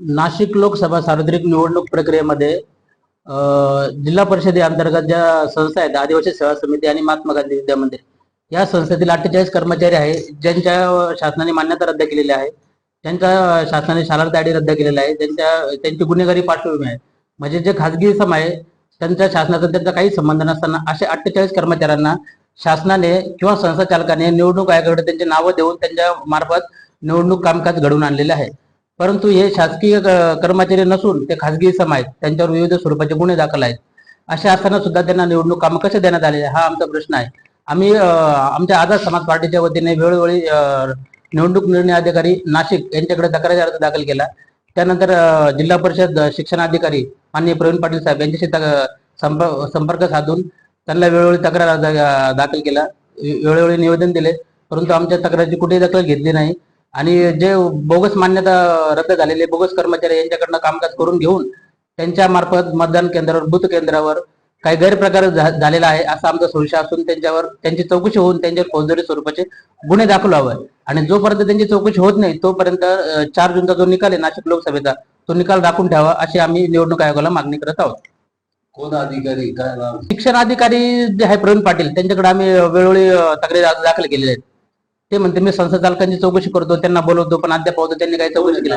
नाशिक लोकसभा सार्वत्रिक निवडणूक प्रक्रियेमध्ये जिल्हा परिषदे अंतर्गत ज्या संस्था आहेत आदिवासी सेवा समिती आणि महात्मा गांधी विद्या मंदिर या संस्थेतील अठ्ठेचाळीस कर्मचारी आहे ज्यांच्या शासनाने मान्यता रद्द केलेली आहे त्यांच्या शासनाने शालार दाडी रद्द केलेली आहे त्यांच्या त्यांची गुन्हेगारी पार्श्वभूमी आहे. म्हणजे जे खाजगी सम आहे त्यांच्या शासनाचा त्यांचा काही संबंध नसताना असे अठ्ठेचाळीस कर्मचाऱ्यांना शासनाने किंवा संस्था चालकाने निवडणूक आयोगाकडे त्यांची नावं देऊन त्यांच्या मार्फत निवडणूक कामकाज घडवून आणलेले आहे. परंतु हे शासकीय कर्मचारी नसून ते खासगी सम आहेत. त्यांच्यावर विविध स्वरूपाचे गुन्हे दाखल आहेत. असे असताना सुद्धा त्यांना निवडणूक कामं कसे देण्यात आले हा आमचा प्रश्न आहे. आम्ही आमच्या आझाद समाज पार्टीच्या वतीने वेळोवेळी निवडणूक निर्णय अधिकारी नाशिक यांच्याकडे तक्रारी अर्ज दाखल केला. त्यानंतर जिल्हा परिषद शिक्षणाधिकारी माननीय प्रवीण पाटील साहेब यांच्याशी तक- संपर्क साधून त्यांना वेळोवेळी तक्रार अर्ज दाखल केला. वेळोवेळी निवेदन दिले. परंतु आमच्या तक्रारीची कुठेही दखल घेतली नाही. आणि जे बोगस मान्यता रद्द झालेले बोगस कर्मचारी यांच्याकडनं कामकाज करून घेऊन त्यांच्या मार्फत मतदान केंद्रावर बूथ केंद्रावर काही गैरप्रकार झालेला आहे असा आमचा संशय असून त्यांच्यावर त्यांची चौकशी होऊन त्यांच्यावर फौजदारी स्वरूपाचे गुन्हे दाखल व्हावे. आणि जोपर्यंत त्यांची चौकशी होत नाही तोपर्यंत चार जूनचा जो निकाल आहे नाशिक लोकसभेचा तो निकाल राखून ठेवा अशी आम्ही निवडणूक आयोगाला मागणी करत आहोत. कोण अधिकारी? काय शिक्षण अधिकारी जे आहे प्रवीण पाटील त्यांच्याकडे आम्ही वेळोवेळी तक्रारी दाखल केलेले आहेत. ते म्हणते मी संस्था चालकांची चौकशी करतो त्यांना बोलवतो पण अद्याप त्यांनी काही चौकशी केली